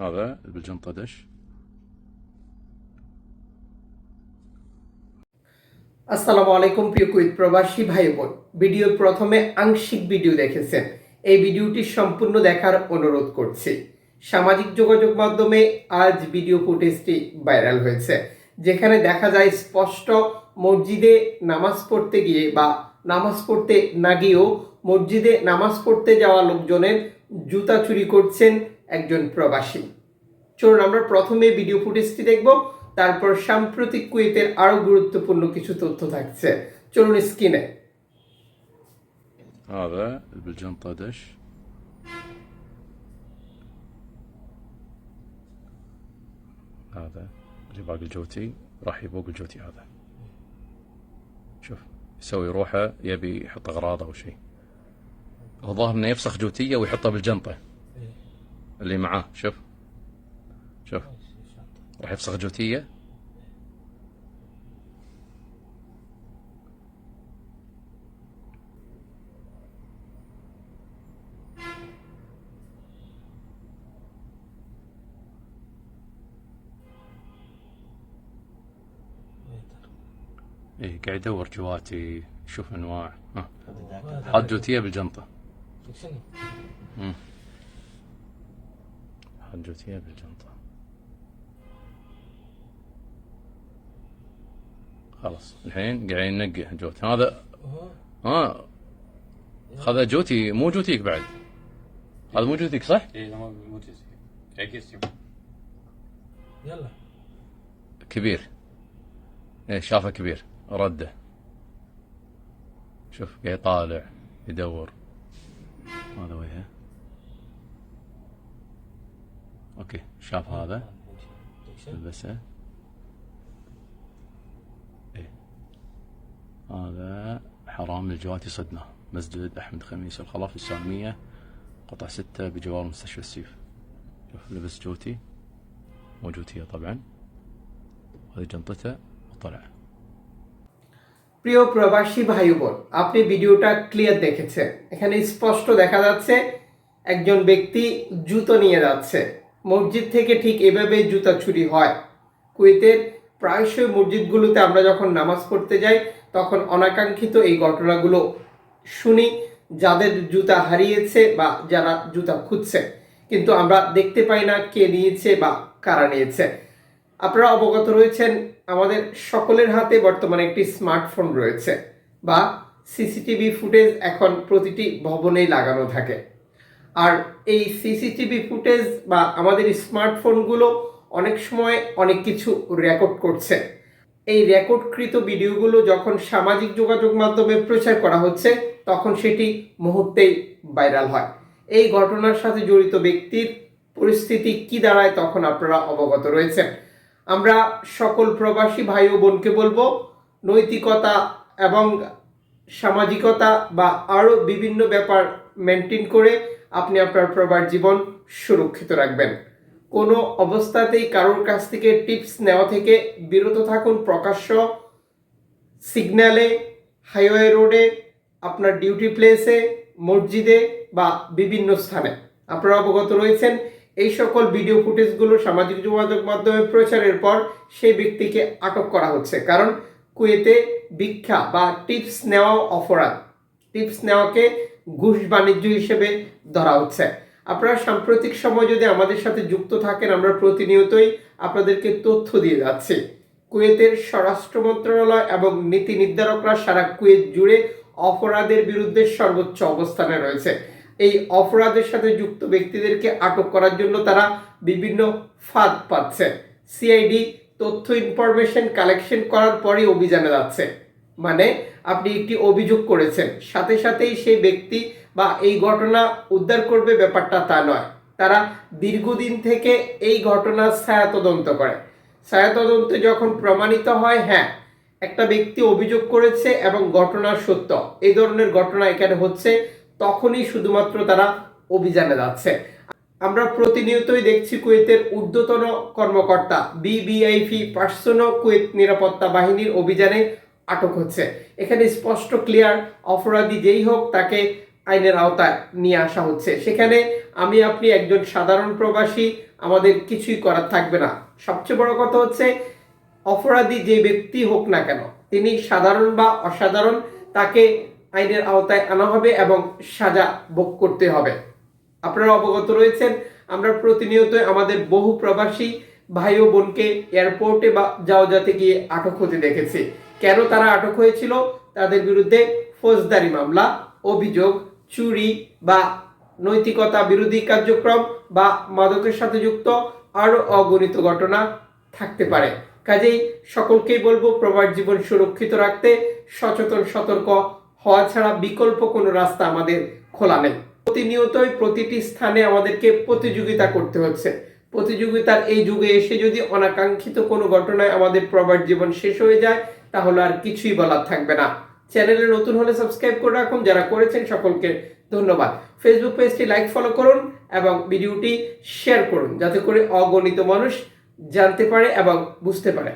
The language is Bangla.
هذا بالجنطة دش আসসালামু আলাইকুম প্রিয় কুইত প্রবাসী ভাই বোন ভিডিওর প্রথমে আংশিক ভিডিও দেখেছেন এই ভিডিওটি সম্পূর্ণ দেখার অনুরোধ করছি সামাজিক যোগাযোগ মাধ্যমে আজ ভিডিও ফুটেজটি ভাইরাল হয়েছে যেখানে দেখা যায় স্পষ্ট মসজিদে নামাজ পড়তে গিয়ে বা নামাজ পড়তে না গিয়েও মসজিদে নামাজ পড়তে যাওয়া লোকজনের জুতা চুরি করছেন একজন প্রবাসী চলুন আমরা প্রথমে ভিডিও ফুটেজটি দেখব তারপর সাম্প্রতিক কুয়েতের আরো গুরুত্বপূর্ণ কিছু তথ্য থাকছে চলুন স্ক্রিনে هذا بالجنطة دش هذا اللي باقي الجوتي راح يبوق الجوتي هذا شوف يسوي روحه يبي يحط اغراضه او شيء هو ظاهر انه يفسخ جوتيه ويحطها بالجنطه اللي معاه شوف. شوف. راح يفسخ جوتيه إيه قاعد يدور جواتي يشوف أنواع. ها. حاط جوتيه بالجنطة. مم. حاط جوتيه بالجنطة. خلاص الحين قاعد ينقي جوتي هذا ها هذا جوتي مو جوتيك بعد. هذا مو جوتيك صح؟ إيه ده مو عكس يوم يلا. كبير. إيه شافه كبير. رده. شوف قاعد يطالع يدور. اوكي شاف هذا لبسه ايه هذا حرام الجواتي صدناه مسجد احمد خميس الخلاف السالمية قطع ستة بجوار مستشفى السيف شوف لبس جوتي مو جوتية طبعا هذه جنطته وطلع প্রিয় প্রবাসী ভাই বোন আপনি ভিডিওটা ক্লিয়ার দেখেছেন এখানে স্পষ্ট দেখা যাচ্ছে একজন ব্যক্তি জুতো নিয়ে যাচ্ছে মসজিদ থেকে ঠিক এভাবে জুতা চুরি হয়। কুয়েতের প্রায়শই মসজিদগুলোতে আমরা যখন নামাজ পড়তে যাই, তখন অনাকাঙ্ক্ষিত এই ঘটনাগুলো শুনি, যাদের জুতা হারিয়েছে বা যারা জুতা খুঁজছে। কিন্তু আমরা দেখতে পাই না কে নিয়েছে বা কারা নিয়েছে। আপনারা অবগত রয়েছেন, আমাদের সকলের হাতে বর্তমানে একটি স্মার্টফোন রয়েছে বা সিসিটিভি ফুটেজ এখন প্রতিটি ভবনেই লাগানো থাকে। আর এই সিসিটিভি ফুটেজ বা আমাদের স্মার্টফোনগুলো অনেক সময় অনেক কিছু রেকর্ড করছে। এই রেকর্ডকৃত ভিডিওগুলো যখন সামাজিক যোগাযোগ মাধ্যমে প্রচার করা হচ্ছে, তখন সেটি মুহূর্তেই ভাইরাল হয়। এই ঘটনার সাথে জড়িত ব্যক্তির পরিস্থিতি কি দাঁড়ায় তখন আপনারা অবগত রয়েছেন। আমরা সকল প্রবাসী ভাই ও বোনকে বলব, নৈতিকতা এবং সামাজিকতা বা আরও বিভিন্ন ব্যাপার মেনটেন করে আপনি আপনার প্রবার জীবন সুরক্ষিত রাখবেন। কোনো অবস্থাতেই কারোর কাছ থেকে টিপস নেওয়া থেকে বিরত থাকুন। প্রকাশ্য সিগন্যালে হাইওয়ে রোডে আপনার ডিউটি প্লেসে মসজিদে বা বিভিন্ন স্থানে। আপনারা অবগত রয়েছেন, এই সকল ভিডিও ফুটেজগুলো সামাজিক যোগাযোগ মাধ্যমে প্রচারের পর সেই ব্যক্তিকে আটক করা হচ্ছে। কারণ কুয়েতে ভিক্ষা বা টিপস নেওয়া অপরাধ। টিপস নেওয়াকে ঘুষ বাণিজ্য হিসেবে ধরা হচ্ছে। আপনারা সাম্প্রতিক সময় যদি আমাদের সাথে যুক্ত থাকেন, আমরা প্রতিনিয়তই আপনাদেরকে তথ্য দিয়ে যাচ্ছি। কুয়েতের স্বরাষ্ট্র মন্ত্রণালয় এবং নীতি নির্ধারকরা সারা কুয়েত জুড়ে অপরাধের বিরুদ্ধে সর্বোচ্চ অবস্থানে রয়েছে। এই অপরাধের সাথে যুক্ত ব্যক্তিদেরকে আটক করার জন্য তারা বিভিন্ন ফাঁদ পাচ্ছে। সিআইডি তথ্য ইনফরমেশন কালেকশন করার পরই অভিযানে যাচ্ছে। মানে আপনি একটি অভিযোগ করেছেন। সাথে সাথেই সেই ব্যক্তি বা এই ঘটনা উদ্ধার করবে ব্যাপারটা তা নয়। তারা দীর্ঘদিন থেকে এই ঘটনা ছায়া তদন্ত করে। ছায়া তদন্তে যখন প্রমাণিত হয় হ্যাঁ একটা ব্যক্তি অভিযোগ করেছে এবং ঘটনা সত্য। এই ধরনের ঘটনা এখানে হচ্ছে, তখনই শুধুমাত্র তারা অভিযানে যাচ্ছে। আমরা প্রতিনিয়তই দেখছি কুয়েতের ঊর্ধ্বতন কর্মকর্তা। বিবিআইপি পার্সোনো কুয়েত নিরাপত্তা বাহিনীর অভিযানে আটক হচ্ছে। এখানে স্পষ্ট, ক্লিয়ার অপরাধী যেই হোক তাকে আইনের আওতায় নিয়ে আসা হচ্ছে। সেখানে আমি, আপনি একজন সাধারণ প্রবাসী, আমাদের কিছুই করার থাকবে না। সবচেয়ে বড় কথা হচ্ছে, অপরাধী যে ব্যক্তি হোক না কেন, তিনি সাধারণ বা অসাধারণ, তাকে আইনের আওতায় আনা হবে এবং সাজা ভোগ করতে হবে। আপনারা অবগত রয়েছেন, আমরা প্রতিনিয়ত আমাদের বহু প্রবাসী ভাই ও বোনকে এয়ারপোর্টে বা যাওয়াতে গিয়ে আটক হতে দেখেছি। কেন তারা আটক হয়েছিল? তাদের বিরুদ্ধে ফৌজদারি মামলা, অভিযোগ, চুরি বা নৈতিকতা বিরোধী কার্যক্রম বা মাদকের সাথে যুক্ত আরও অগণিত ঘটনা থাকতে পারে। কাজেই সকলকেই বলব, প্রবাস জীবন সুরক্ষিত রাখতে সচেতন, সতর্ক হওয়া ছাড়া বিকল্প কোনো রাস্তা আমাদের খোলা নেই। প্রতিনিয়তই প্রতিটি স্থানে আমাদেরকে প্রতিযোগিতা করতে হচ্ছে। প্রতিযোগিতার এই যুগে এসে যদি অনাকাঙ্ক্ষিত কোনো ঘটনায় আমাদের প্রবাস জীবন শেষ হয়ে যায়, তাহলে আর কিছুই বলার থাকবে না। চ্যানেলে নতুন হলে সাবস্ক্রাইব করে রাখুন। যারা করেছেন সকলকে ধন্যবাদ। ফেসবুক পেজটি লাইক ফলো করুন এবং ভিডিওটি শেয়ার করুন, যাতে করে অগণিত মানুষ জানতে পারে এবং বুঝতে পারে।